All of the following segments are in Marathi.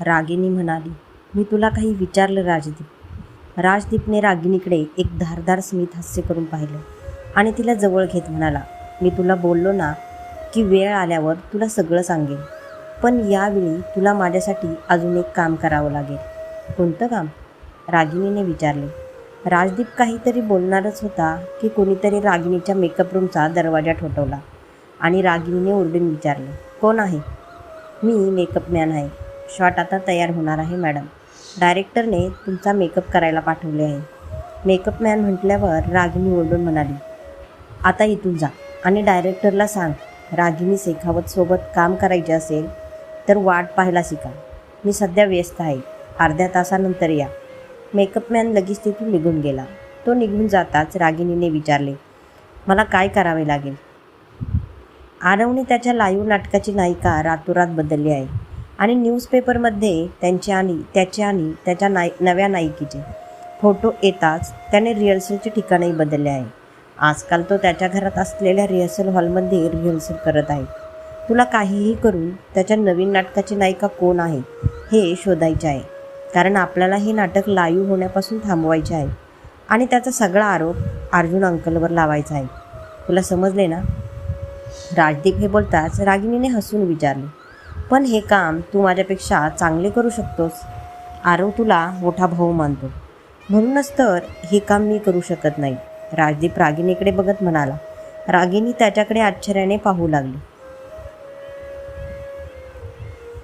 रागिनी म्हणाली मी तुला काही विचारलं राजदीप. राजदीपने रागिनीकडे एक धारदार स्मित हास्य करून पाहिलं आणि तिला जवळ घेत म्हणाला मी तुला बोललो ना की वेळ आल्यावर तुला सगळं सांगेन पण यावेळी तुला माझ्यासाठी अजून एक काम करावं लागेल. कोणतं काम? रागिनीने विचारले. राजदीप काहीतरी बोलणारच होता की कोणीतरी रागिनीच्या मेकअप रूमचा दरवाजा ठोठवला आणि रागिनीने ओरडून विचारले कोण आहे? मी मेकअप मॅन आहे. शॉट आता तयार होणार आहे मॅडम. डायरेक्टरने तुमचा मेकअप करायला पाठवले आहे. मेकअप मॅन म्हटल्यावर रागिनी ओरडून म्हणाली आता इथून जा आणि डायरेक्टरला सांग रागिनी शेखावतसोबत काम करायचे असेल तर वाट पाहायला शिका. मी सध्या व्यस्त आहे. अर्ध्या तासानंतर या. मेकअप मॅन लगेच तिथून निघून गेला. तो निघून जाताच रागिनीने विचारले मला काय करावे लागेल? आरवने त्याच्या लाईव्ह नाटकाची नायिका रातोरात बदलली आहे. आणि न्यूजपेपरमध्ये त्यांचे आणि त्याचे आणि त्याच्या नाय नव्या नायिकेचे फोटो येताच त्याने रिहर्सलचे ठिकाणही बदलले आहे. आजकाल तो त्याच्या घरात असलेल्या रिहर्सल हॉलमध्ये रिहर्सल करत आहे. तुला काहीही करून त्याच्या नवीन नाटकाची नायिका कोण आहे हे शोधायचे आहे. कारण आपल्याला हे नाटक लाईव्ह होण्यापासून थांबवायचे आहे. आणि त्याचा सगळा आरोप अर्जुन अंकलवर लावायचा आहे. तुला समजले ना? राजदीप हे बोलताच रागिणीने हसून विचारले. पण हे काम तू माझ्यापेक्षा चांगले करू शकतोस. आरव तुला मोठा भाऊ मानतो. म्हणूनच तर हे काम मी करू शकत नाही. राजदीप रागिणीकडे बघत म्हणाला. रागिनी त्याच्याकडे आश्चर्याने पाहू लागली.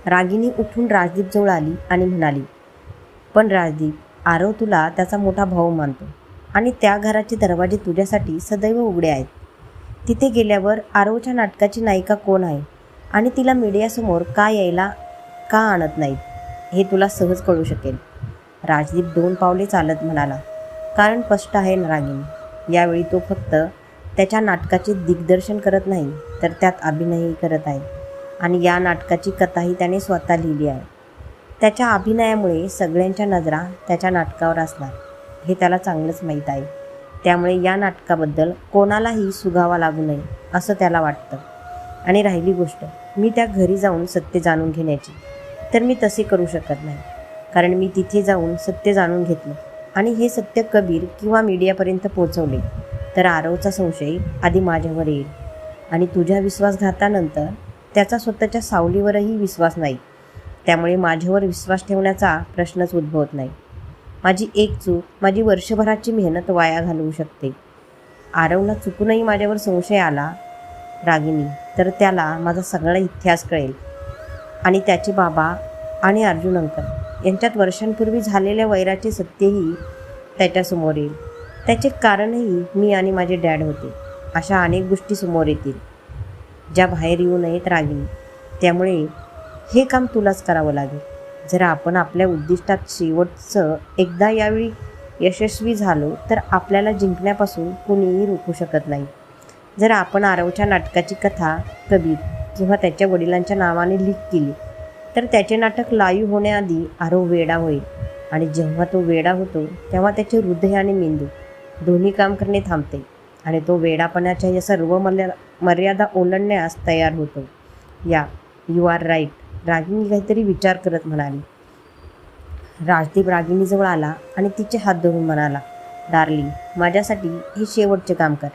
रागिनी उठून राजदीपजवळ आली आणि म्हणाली पण राजदीप आरव तुला त्याचा मोठा भाऊ मानतो आणि त्या घराचे दरवाजे तुझ्यासाठी सदैव उघडे आहेत. तिथे गेल्यावर आरवच्या नाटकाची नायिका कोण आहे? आणि तिला मीडियासमोर का यायला का आणत नाहीत हे तुला सहज कळू शकेल. राजदीप दोन पावले चालत म्हणाला कारण स्पष्ट आहे ना रागिनी यावेळी तो फक्त त्याच्या नाटकाचे दिग्दर्शन करत नाही तर त्यात अभिनयही करत आहे. आणि या नाटकाची कथाही त्याने स्वतः लिहिली आहे. त्याच्या अभिनयामुळे सगळ्यांच्या नजरा त्याच्या नाटकावर असणार हे त्याला चांगलंच माहीत आहे. त्यामुळे या नाटकाबद्दल कोणालाही सुगावा लागू नये असं त्याला वाटतं. आणि राहिली गोष्ट मी त्या घरी जाऊन सत्य जाणून घेण्याची. तर मी तसे करू शकत नाही कारण मी तिथे जाऊन सत्य जाणून घेतलं आणि हे सत्य कबीर किंवा मीडियापर्यंत पोहोचवले. तर आरवचा संशय आधी माझ्यावर येईल आणि तुझ्या विश्वासघातानंतर त्याचा स्वतःच्या सावलीवरही विश्वास नाही. त्यामुळे माझ्यावर विश्वास ठेवण्याचा प्रश्नच उद्भवत नाही. माझी एक चूक माझी वर्षभराची मेहनत वाया घालवू शकते. आरवला चुकूनही माझ्यावर संशय आला रागिनी तर त्याला माझा सगळा इतिहास कळेल. आणि त्याचे बाबा आणि अर्जुन अंकल यांच्यात वर्षांपूर्वी झालेल्या वैराचे सत्यही त्याच्यासमोर येईल. त्याचे कारणही मी आणि माझे डॅड होते अशा अनेक गोष्टी समोर येतील. ज्या बाहेर येऊ नयेत रागिनी त्यामुळे हे काम तुलाच करावं लागेल. जर आपण आपल्या उद्दिष्टात शेवटचं एकदा यावेळी यशस्वी झालो तर आपल्याला जिंकण्यापासून कुणीही रोखू शकत नाही. जर आपण आरवच्या नाटकाची कथा कबीर किंवा त्याच्या वडिलांच्या नावाने लीक केली तर त्याचे नाटक लाईव्ह होण्याआधी आरव वेडा होईल. आणि जेव्हा तो वेडा होतो तेव्हा त्याचे हृदय आणि मेंदू दोन्ही काम करणे थांबते आणि तो वेडापणाच्या या सर्व मर्या मर्यादा ओलांडण्यास तयार होतो. या यू आर राईट रागिनी काहीतरी विचार करत म्हणाली. राजदीप रागिनीजवळ आला आणि तिचे हात धरून म्हणाला डार्लिंग माझ्यासाठी हे शेवटचे काम कर.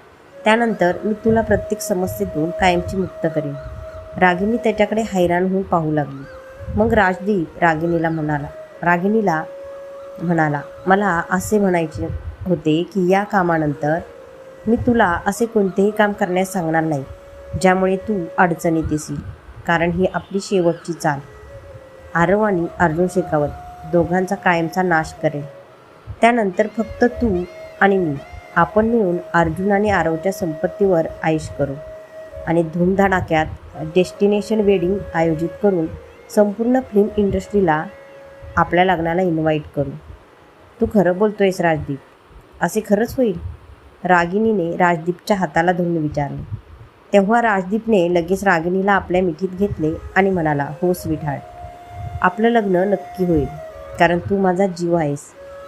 त्यानंतर मी तुला प्रत्येक समस्येतून कायमची मुक्त करेन. रागिनी त्याच्याकडे हैराण होऊन पाहू लागली. मग राजदीप रागिनीला म्हणाला रागिनीला म्हणाला मला असे म्हणायचे होते की या कामानंतर मी तुला असे कोणतेही काम करण्यास सांगणार नाही ज्यामुळे तू अडचणीत येशील कारण ही आपली शेवटची चाल. आरव आणि अर्जुन शेखावत दोघांचा कायमचा नाश करेल. त्यानंतर फक्त तू आणि मी आपण मिळून अर्जुन आणि आरवच्या संपत्तीवर आयुष करू आणि धूमधडाक्यात डेस्टिनेशन वेडिंग आयोजित करून संपूर्ण फिल्म इंडस्ट्रीला आपल्या लग्नाला इन्व्हाइट करू. तू खरं बोलतोयस राजदीप. असे खरंच होईल? रागिनीने राजदीपच्या हाताला धरून विचारले. तेव्हा राजदीपने लगेच रागिनीला आपल्या मिठीत घेतले आणि म्हणाला हो स्वीटहार्ट आपलं लग्न नक्की होईल. कारण तू माझा जीव आहेस.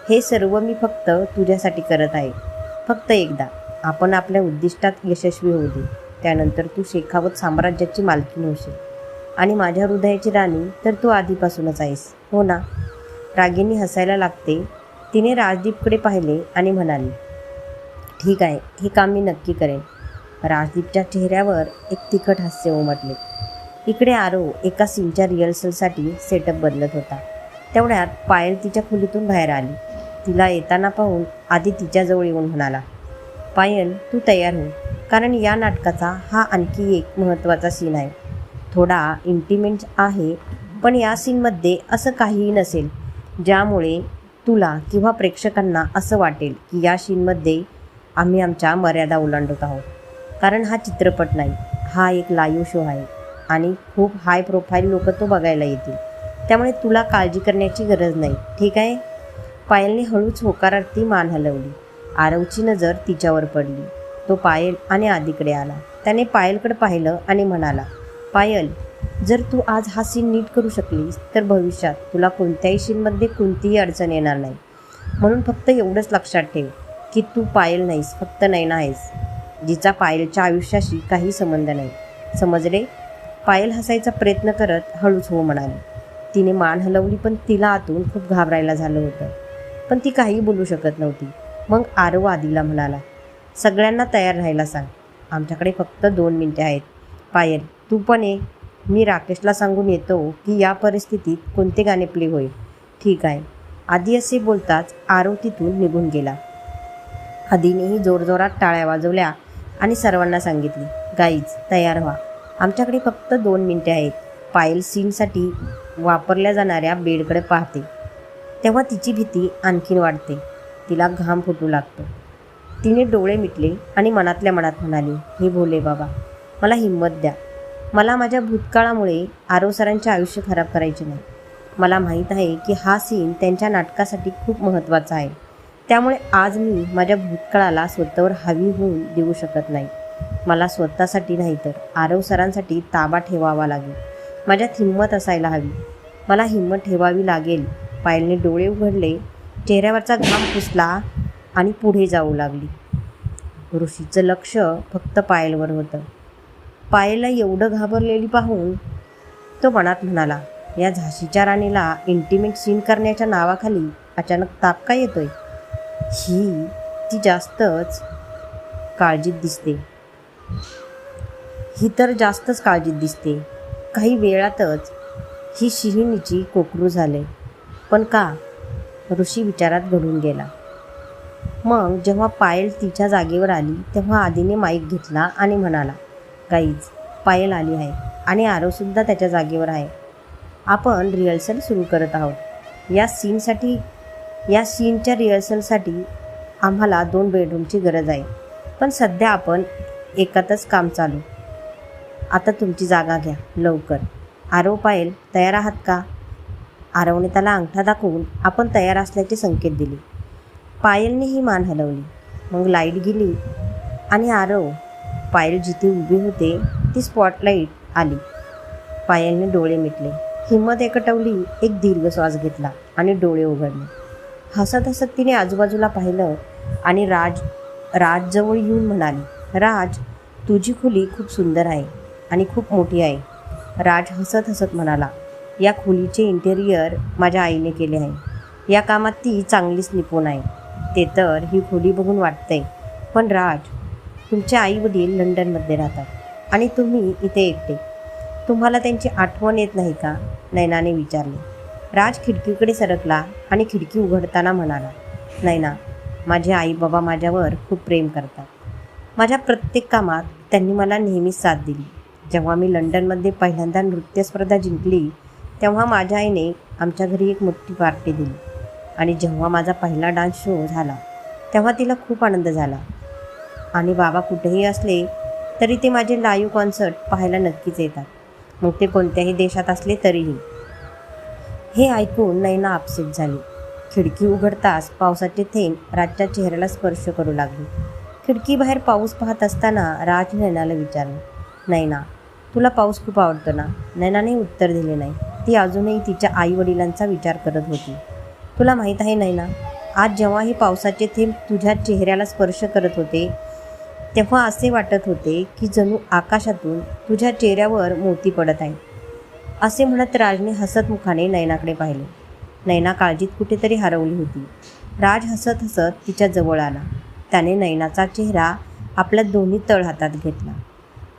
हे सर्व मी फक्त तुझ्यासाठी करत आहे. फक्त एकदा. आपण आपल्या उद्दिष्टात यशस्वी होऊ दे. त्यानंतर तू शेखावत साम्राज्याची मालकीण होशील. आणि माझ्या हृदयाची राणी तर तू आधीपासूनच आहेस. हो ना? रागिनी हसायला लागते. तिने राजदीपकडे पाहिले आणि म्हणाली ठीक आहे. हे काम मी नक्की करेन. राजदीपच्या चेहऱ्यावर एक तिखट हास्य उमटले. इकडे आरो एका सीनच्या रिहर्सलसाठी सेटअप बदलत होता. तेवढ्यात पायल तिच्या खोलीतून बाहेर आली. तिला येताना पाहून आधी तिच्याजवळ येऊन म्हणाला पायल तू तयार हो कारण या नाटकाचा हा आणखी एक महत्त्वाचा सीन आहे. थोडा इंटिमेंट आहे पण या सीनमध्ये असं काहीही नसेल ज्यामुळे तुला किंवा प्रेक्षकांना असं वाटेल की या सीनमध्ये आम्ही आमच्या मर्यादा ओलांडत आहोत. कारण हा चित्रपट नाही हा एक लाईव्ह शो आहे आणि खूप हाय प्रोफाईल लोक तो बघायला येतील. त्यामुळे तुला काळजी करण्याची गरज नाही ठीक आहे? पायलने हळूच होकारार्थी मान हलवली. आरवची नजर तिच्यावर पडली. तो पायल आणि आधीकडे आला. त्याने पायलकडे पाहिलं आणि म्हणाला पायल जर तू आज हा सीन नीट करू शकलीस तर भविष्यात तुला कोणत्याही सीनमध्ये कोणतीही अडचण येणार नाही. म्हणून फक्त एवढंच लक्षात ठेव की तू पायल नाहीस फक्त नैना आहेस जिचा पायलच्या आयुष्याशी काही संबंध नाही. समजले पायल हसायचा प्रयत्न करत हळूच हो म्हणाली. तिने मान हलवली पण तिला आतून खूप घाबरायला झालं होतं. पण ती काही बोलू शकत नव्हती. मग आरव आधीला म्हणाला सगळ्यांना तयार राहायला सांग. आमच्याकडे फक्त दोन मिनटे आहेत. पायल तू पण ये. मी राकेशला सांगून येतो की या परिस्थितीत कोणते गाणे प्ले होईल. ठीक आहे. आधी असे बोलताच आरव तिथून निघून गेला. आधीनेही जोरजोरात टाळ्या वाजवल्या आणि सर्वांना सांगितले गाईज तयार व्हा. आमच्याकडे फक्त दोन मिनटे आहेत. पायल सीनसाठी वापरल्या जाणाऱ्या बेडकडे पाहते. तेव्हा तिची भीती आणखीन वाढते. तिला घाम फुटू लागतो. तिने डोळे मिटले आणि मनातल्या मनात म्हणाली हे भोले बाबा मला हिंमत द्या. मला माझ्या भूतकाळामुळे आरव सरांचे आयुष्य खराब करायचे नाही. मला माहीत आहे की हा सीन त्यांच्या नाटकासाठी खूप महत्त्वाचा आहे. त्यामुळे आज मी माझ्या भूतकाळाला स्वतःवर हवी होऊन देऊ शकत नाही. मला स्वतःसाठी नाही तर आरव सरांसाठी ताबा ठेवावा लागेल. माझ्यात हिंमत असायला हवी. मला हिंमत ठेवावी लागेल. पायलने डोळे उघडले चेहऱ्यावरचा घाम पुसला आणि पुढे जाऊ लागली. ऋषीचं लक्ष फक्त पायलवर होतं. पायलला एवढं घाबरलेली पाहून तो मनात म्हणाला या झाशीच्या राणीला इंटिमेट सीन करण्याच्या नावाखाली अचानक ताप का येतोय? ही ती जास्तच काळजीत दिसते. ही तर जास्तच काळजीत दिसते. काही वेळातच ही शिहिणीची कोकरू झाले. पण का? ऋषी विचारात घडून गेला. मग जेव्हा पायल तिच्या जागेवर आली तेव्हा आधीने माईक घेतला आणि म्हणाला गाईज पायल आली आहे आणि आरोसुद्धा त्याच्या जागेवर आहे. आपण रिहर्सल सुरू करत आहोत. या सीनसाठी या सीनच्या रिहर्सलसाठी आम्हाला दोन बेडरूमची गरज आहे. पण सध्या आपण एकातच काम चालू. आता तुमची जागा घ्या लवकर. आरो पायल तयार आहात का? आरवने त्याला अंगठा दाखवून आपण तयार असल्याचे संकेत दिले. पायलने ही मान हलवली. मग लाइट गेली आणि आरव पायल जिथे उभी होते ती स्पॉटलाईट आली. पायलने डोळे मिटले. हिंमत एकटवली एक दीर्घ श्वास घेतला आणि डोळे उघडले. हसत हसत तिने आजूबाजूला पाहिलं आणि राज राजजवळ येऊन म्हणाली राज तुझी खोली खूप सुंदर आहे आणि खूप मोठी आहे. राज हसत हसत म्हणाला या खोलीचे इंटेरियर माझ्या आईने केले आहे. या कामात ती चांगलीच निपुण आहे. ते तर ही खोली बघून वाटतंय. पण राज तुमचे आई वडील लंडनमध्ये राहतात आणि तुम्ही इथे एकटे. तुम्हाला त्यांची आठवण येत नाही का? नैनाने विचारले. राज खिडकीकडे सरकला आणि खिडकी उघडताना म्हणाला नैना माझे आई बाबा माझ्यावर खूप प्रेम करतात. माझ्या प्रत्येक कामात त्यांनी मला नेहमीच साथ दिली. जेव्हा मी लंडनमध्ये पहिल्यांदा नृत्यस्पर्धा जिंकली तेव्हा माझ्या आईने आमच्या घरी एक मोठी पार्टी दिली. आणि जेव्हा माझा पहिला डान्स शो झाला तेव्हा तिला खूप आनंद झाला. आणि बाबा कुठेही असले तरी ते माझे लाईव्ह कॉन्सर्ट पाहायला नक्कीच येतात. मग ते कोणत्याही देशात असले तरीही. हे ऐकून नैना अपसेट झाली. खिडकी उघडताच पावसाचे थेंब राजच्या चेहऱ्याला स्पर्श करू लागले. खिडकीबाहेर पाऊस पाहत असताना राज नैनाला विचारलं नैना तुला पाऊस खूप आवडतो ना नैनाने उत्तर दिले नाही. ती अजूनही तिच्या आई वडिलांचा विचार करत होती. तुला माहीत आहे नैना आज जेव्हा हे पावसाचे थेंब तुझ्या चेहऱ्याला स्पर्श करत होते तेव्हा असे वाटत होते की जणू आकाशातून तुझ्या चेहऱ्यावर मोती पडत आहे. असे म्हणत राजने हसतमुखाने नैनाकडे नयनाकडे पाहिले. नयना काळजीत कुठेतरी हरवली होती. राज हसत हसत तिच्या जवळ आला. त्याने नयनाचा चेहरा आपल्या दोन्ही तळ हातात घेतला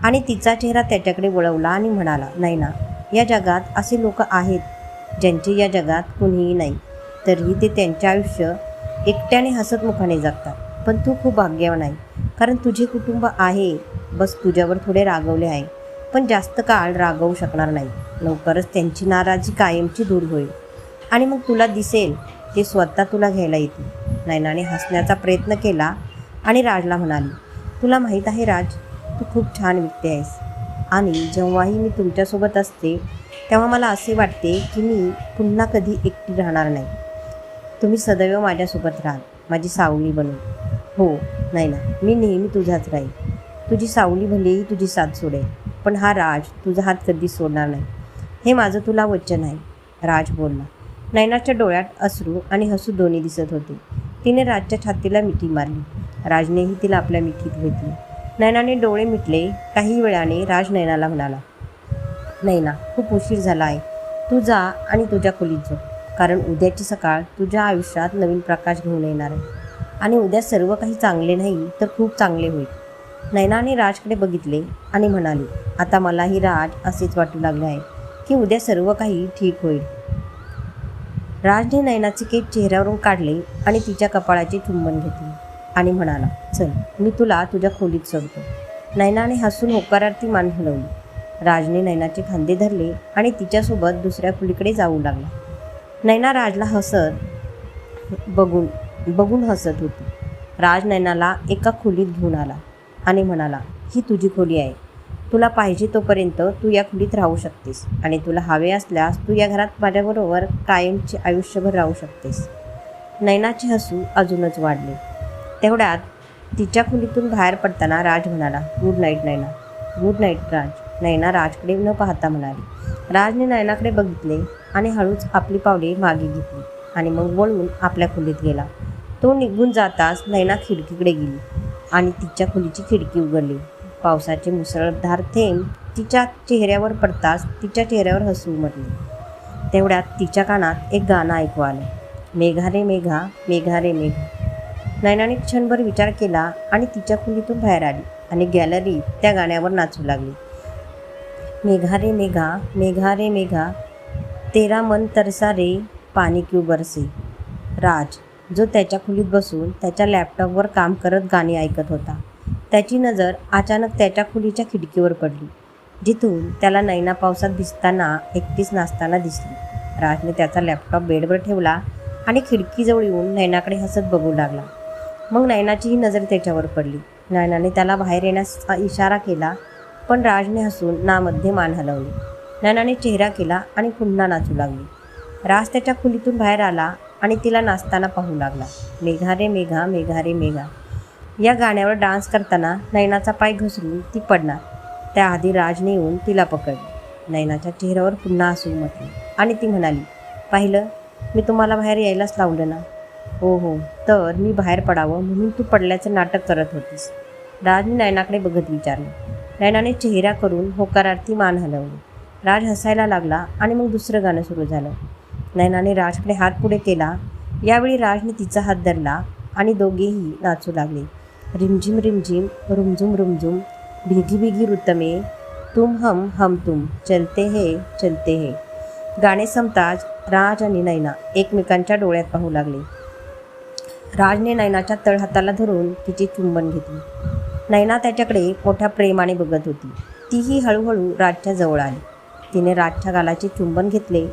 आणि तिचा चेहरा त्याच्याकडे वळवला आणि म्हणाला नयना या जगात असे लोक आहेत ज्यांचे या जगात कुणीही नाही. तरीही ते त्यांचे आयुष्य एकट्याने हसतमुखाने जगतात. पण तू खूप भाग्यवान आहे. कारण तुझे कुटुंब आहे. बस तुझ्यावर थोडे रागवले आहे. पण जास्त काळ रागवू शकणार नाही. लवकरच त्यांची नाराजी कायमची दूर होईल. आणि मग तुला दिसेल ते स्वतः तुला घ्यायला येतील. नैनाने हसण्याचा प्रयत्न केला आणि राजला म्हणाली तुला माहीत आहे राज तू खूप छान विकते आहेस. आणि जेव्हाही मी तुमच्यासोबत असते तेव्हा मला असे वाटते की मी पुन्हा कधी एकटी राहणार नाही. तुम्ही सदैव माझ्यासोबत राहाल माझी सावली बनू. हो नाही ना. मी नेहमी तुझाच राहील. तुझी सावली भलेही तुझी साथ सोडेल पण हा राज तुझा हात कधी सोडणार नाही. हे माझं तुला वचन आहे. राज बोलला नयनाच्या डोळ्यात अश्रू आणि हसू दोन्ही दिसत होते. तिने राजच्या छातीला मिठी मारली. राजनेही तिला आपल्या मिठीत घेतली. नयनाने डोळे मिटले. काही वेळाने राज नयनाला म्हणाला नैना खूप उशीर झाला आहे. तू जा आणि तुझ्या खोलीत झोप. कारण उद्याची सकाळ तुझ्या आयुष्यात नवीन प्रकाश घेऊन येणार आहे. आणि उद्या सर्व काही चांगले नाही तर खूप चांगले होईल. नैनाने राजकडे बघितले आणि म्हणाली आता मलाही राज असेच वाटू लागले आहे की उद्या सर्व काही ठीक होईल. राजने नैनाचे केस चेहऱ्यावरून काढले आणि तिच्या कपाळाचे चुंबन घेतले आणि म्हणाला चल मी तुला तुझ्या खोलीत सोडतो. नैनाने हसून होकारार्थी मान हलवली राजने नैनाचे खांदे धरले आणि तिच्यासोबत दुसऱ्या खोलीकडे जाऊ लागला. नैना राजला हसत बघून बघून हसत होती. राज नैनाला एका खोलीत घेऊन आला आणि म्हणाला ही तुझी खोली आहे. तुला पाहिजे तोपर्यंत तू या खोलीत राहू शकतेस आणि तुला हवे असल्यास तू या घरात माझ्याबरोबर कायमचे आयुष्यभर राहू शकतेस. नैनाचे हसू अजूनच वाढले. तेवढ्यात तिच्या खोलीतून बाहेर पडताना राज म्हणाला good night Naina. Good night Raj. Naina राजकडे न पाहता म्हणाली. राजने नैनाकडे बघितले आणि हळूच आपली पावले मागे घेतली आणि मग वळून आपल्या खोलीत गेला. तो निघून जाताच नैना खिडकीकडे गेली आणि तिच्या खोलीची खिडकी उघडली. पावसाचे मुसळधार थेंब तिच्या चेहऱ्यावर पडताच तिच्या चेहऱ्यावर हसू उमटले तेवढ्यात तिच्या कानात एक गाणं ऐकू आलं. मेघा रे मेघा मेघा रे मेघा नयनाने क्षणभर विचार केला आणि तिच्या खोलीतून बाहेर आली आणि गॅलरी त्या गाण्यावर नाचू लागली. मेघा रे मेघा मेघा रे मेघा तेरा मन तरसा रे पाणी क्यू बरसे. राज जो त्याच्या खोलीत बसून त्याच्या लॅपटॉपवर काम करत गाणी ऐकत होता. त्याची नजर अचानक त्याच्या खोलीच्या खिडकीवर पडली जिथून त्याला नैना पावसात दिसताना एकटीच नाचताना दिसली. राजने त्याचा लॅपटॉप बेडवर ठेवला आणि खिडकीजवळ येऊन नैनाकडे हसत बघू लागला. मग नयनाचीही नजर त्याच्यावर पडली. नैनाने त्याला बाहेर येण्यास इशारा केला पण राजने हसून नामध्ये मान हलवली. नैनाने चेहरा केला आणि पुन्हा नाचू लागली. राज त्याच्या खोलीतून बाहेर आला आणि तिला नाचताना पाहू लागला. मेघा रे मेघा मेघा रे मेघा. या गाण्यावर डान्स करताना नैनाचा पाय घसरून ती पडणार. त्याआधी राजने येऊन तिला पकडली. नयनाच्या चेहऱ्यावर पुन्हा हसू म्हटले आणि ती म्हणाली पाहिलं मी तुम्हाला बाहेर यायलाच लावलं ना. हो हो. तर मी बाहेर पडावं म्हणून तू पडल्याचं नाटक करत होतीस. राजने नैनाकडे बघत विचारलं. नैनाने चेहरा करून होकारार्थी मान हलवली. राज हसायला लागला आणि मग दुसरं गाणं सुरू झालं. नैनाने राजकडे हात पुढे केला. यावेळी राजने तिचा हात धरला आणि दोघेही नाचू लागले. रिमझिम रिमझिम रुमझुम रुमझुम. भिगी भिगी रुतमे. तुम हम हम तुम. चलते हे चलते हे. गाणे संपताच राज आणि नैना एकमेकांच्या डोळ्यात पाहू लागले. राजने नैनाच्या तळहाताला धरून तिची चुंबन घेतली. नैना त्याच्याकडे मोठ्या प्रेमाने बघत होती. तीही हळूहळू राजच्या जवळ आली. तिने राजच्या गालाचे चुंबन घेतले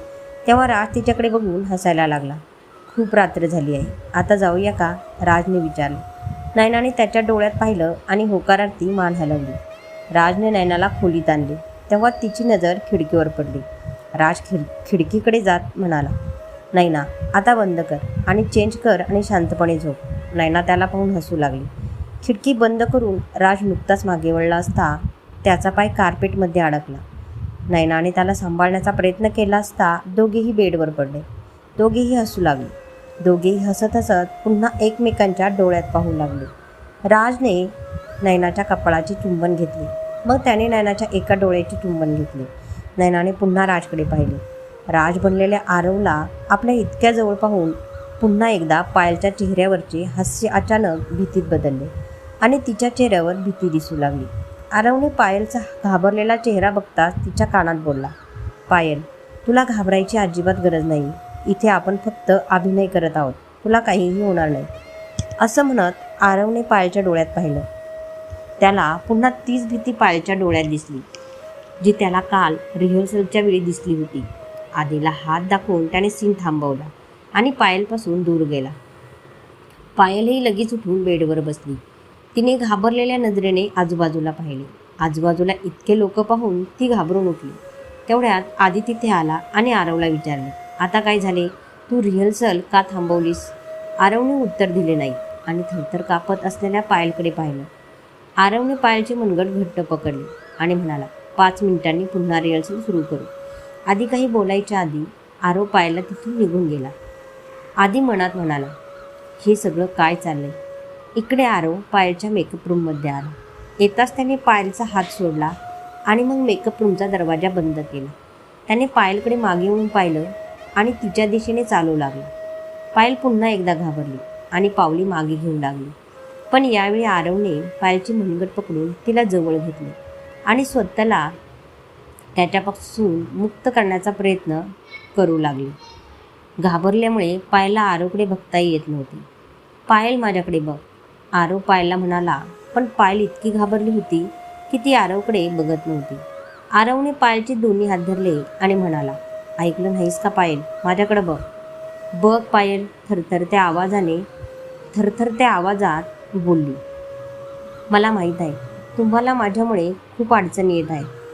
तेव्हा राज तिच्याकडे बघून हसायला लागला. खूप रात्र झाली आहे. आता जाऊया का? राजने विचारले. नैनाने त्याच्या डोळ्यात पाहिलं आणि होकारार्थी मान हलवली. राजने नैनाला खोलीत आणले. तेव्हा तिची नजर खिडकीवर पडली. राज खिड खिडकीकडे जात म्हणाला नैना आता बंद कर आणि चेंज कर आणि शांतपणे झोप. नैना त्याला पाहून हसू लागली. खिडकी बंद करून राज नुकताच मागे वळला असता त्याचा पाय कार्पेटमध्ये अडकला. नैनाने त्याला सांभाळण्याचा प्रयत्न केला असता दोघेही बेडवर पडले. दोघेही हसू लागले. दोघेही हसत हसत पुन्हा एकमेकांच्या डोळ्यात पाहू लागले. राजने नैनाच्या कपाळाची चुंबन घेतली. मग त्याने नैनाच्या एका डोळ्याची चुंबन घेतली. नैनाने पुन्हा राजकडे पाहिले. राज बनलेल्या आरवला आपल्या इतक्या जवळ पाहून पुन्हा एकदा पायलच्या चेहऱ्यावरचे हास्य अचानक भीतीत बदलले आणि तिच्या चेहऱ्यावर भीती दिसू लागली. आरवने पायलचा घाबरलेला चेहरा बघताच तिच्या कानात बोलला पायल तुला घाबरायची अजिबात गरज नाही. इथे आपण फक्त अभिनय करत आहोत. तुला काहीही होणार नाही. असं म्हणत आरवने पायलच्या डोळ्यात पाहिलं. त्याला पुन्हा तीच भीती पायलच्या डोळ्यात दिसली जी त्याला काल रिहर्सलच्या वेळी दिसली होती. आधीला हात दाखवून त्याने सीन थांबवला आणि पायलपासून दूर गेला. पायलही लगेच उठून बेडवर बसली. तिने घाबरलेल्या नजरेने आजूबाजूला पाहिले. आजूबाजूला इतके लोक पाहून ती घाबरून उठली. तेवढ्यात आधी तिथे आला आणि आरवला विचारले आता काय झाले? तू रिहर्सल का थांबवलीस? आरवने उत्तर दिले नाही आणि थरथर कापत असलेल्या पायलकडे पाहिलं. आरवने पायलचे मनगट घट्ट पकडले आणि म्हणाला पाच मिनिटांनी पुन्हा रिहर्सल सुरू करू. आधी काही बोलायच्या आधी आरो पायला तिथून निघून गेला. आधी मनात म्हणाला हे सगळं काय चाललंय? इकडे आरो पायलच्या मेकअप रूममध्ये आला. येताच त्याने पायलचा हात सोडला आणि मग मेकअप रूमचा दरवाजा बंद केला. त्याने पायलकडे मागे येऊन पाहिलं आणि तिच्या दिशेने चालू लागला. पायल पुन्हा एकदा घाबरली आणि पावली मागे घेऊ लागली. पण यावेळी आरवने पायलची मनगट पकडून तिला जवळ घेतले आणि स्वतःला त्याच्यापासून मुक्त करण्याचा प्रयत्न करू लागले. घाबरल्यामुळे पायला आरोकडे बघताही येत नव्हते. पायल माझ्याकडे बघ. आरो पायला म्हणाला पण पायल इतकी घाबरली होती की ती आरवकडे बघत नव्हती. आरवने पायलचे दोन्ही हात धरले आणि म्हणाला ऐकलं नाहीस का पायल? माझ्याकडे बघ. बघ पायल थरथरत्या आवाजाने थरथरत्या आवाजात बोलली. मला माहीत आहे. तुम्हाला माझ्यामुळे खूप अडचणी येत आहे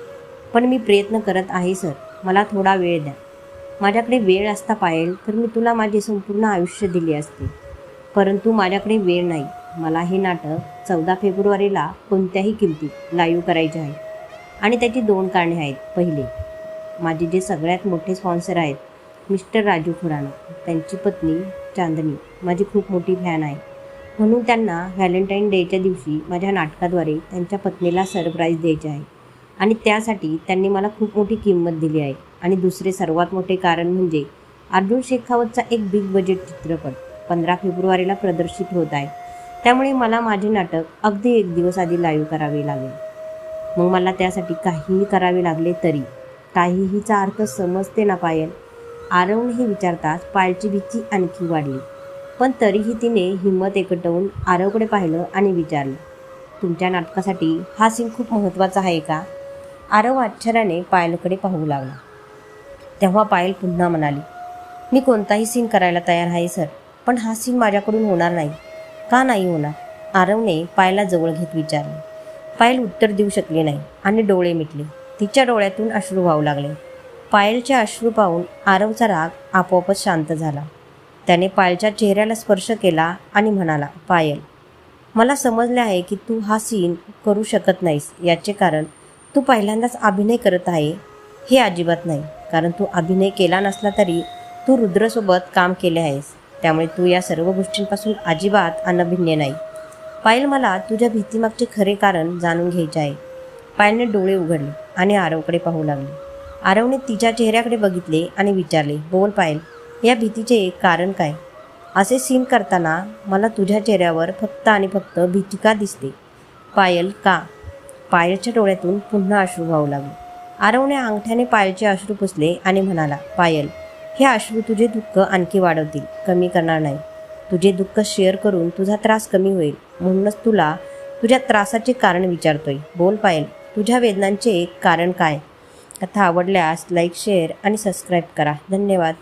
पण मी प्रयत्न करत आहे सर. मला थोडा वेळ द्या. माझ्याकडे वेळ असता पाहिल तर मी तुला माझे संपूर्ण आयुष्य दिले असते. परंतु माझ्याकडे वेळ नाही. मला हे नाटक चौदा फेब्रुवारीला कोणत्याही किमतीत लाईव्ह करायचे आहे. आणि त्याची दोन कारणे आहेत. पहिले माझे जे सगळ्यात मोठे स्पॉन्सर आहेत मिस्टर राजू खुराना त्यांची पत्नी चांदनी माझी खूप मोठी फॅन आहे. म्हणून त्यांना व्हॅलेंटाईन डेच्या दिवशी माझ्या नाटकाद्वारे त्यांच्या पत्नीला सरप्राईज द्यायचे आहे. आणि त्यासाठी त्यांनी मला खूप मोठी किंमत दिली आहे. आणि दुसरे सर्वात मोठे कारण म्हणजे अर्जुन शेखावतचा एक बिग बजेट चित्रपट पंधरा फेब्रुवारीला प्रदर्शित होत आहे. त्यामुळे मला माझे नाटक अगदी एक दिवस आधी लाईव्ह करावे लागेल. मग मला त्यासाठी काहीही करावे लागले तरी काहीहीचा अर्थ समजते ना पायल? आरवण हे विचारताच पायलची भीती आणखी वाढली. पण तरीही तिने हिंमत एकटवून आरवकडे पाहिलं आणि विचारलं तुमच्या नाटकासाठी हा सीन खूप महत्त्वाचा आहे का? आरव आश्चर्याने पायलकडे पाहू लागला. तेव्हा पायल पुन्हा म्हणाली मी कोणताही सीन करायला तयार आहे सर पण हा सीन माझ्याकडून होणार नाही. का नाही होणार? आरवने पायला जवळ घेत विचारले. पायल उत्तर देऊ शकली नाही आणि डोळे मिटले. तिच्या डोळ्यातून अश्रू वाहू लागले. पायलचे अश्रू पाहून आरवचा राग आपोआपच शांत झाला. त्याने पायलच्या चेहऱ्याला स्पर्श केला आणि म्हणाला पायल मला समजले आहे की तू हा सीन करू शकत नाहीस याचे कारण तू पहिल्यांदाच अभिनय करत आहे हे अजिबात नाही. कारण तू अभिनय केला नसला तरी तू रुद्रसोबत काम केले आहेस. त्यामुळे तू या सर्व गोष्टींपासून अजिबात अनभिन्य नाही. पायल मला तुझ्या भीतीमागचे खरे कारण जाणून घ्यायचे आहे. पायलने डोळे उघडले आणि आरवकडे पाहू लागले. आरवने तिच्या चेहऱ्याकडे बघितले आणि विचारले बोल पायल या भीतीचे कारण काय? असे सीन करताना मला तुझ्या चेहऱ्यावर फक्त आणि फक्त भीती का दिसते. पायल का? पायलच्या डोळ्यातून पुन्हा अश्रू वाहू लागले. आरवने अंगठ्याने पायलचे अश्रू पुसले आणि म्हणाला पायल हे अश्रू तुझे दुःख आणखी वाढवतील कमी करणार नाही. तुझे दुःख शेअर करून तुझा त्रास कमी होईल. म्हणूनच तुला तुझ्या त्रासाचे कारण विचारतोय. बोल पायल तुझ्या वेदनांचे कारण काय कथा आवडल्यास लाईक शेअर आणि सबस्क्राईब करा. धन्यवाद.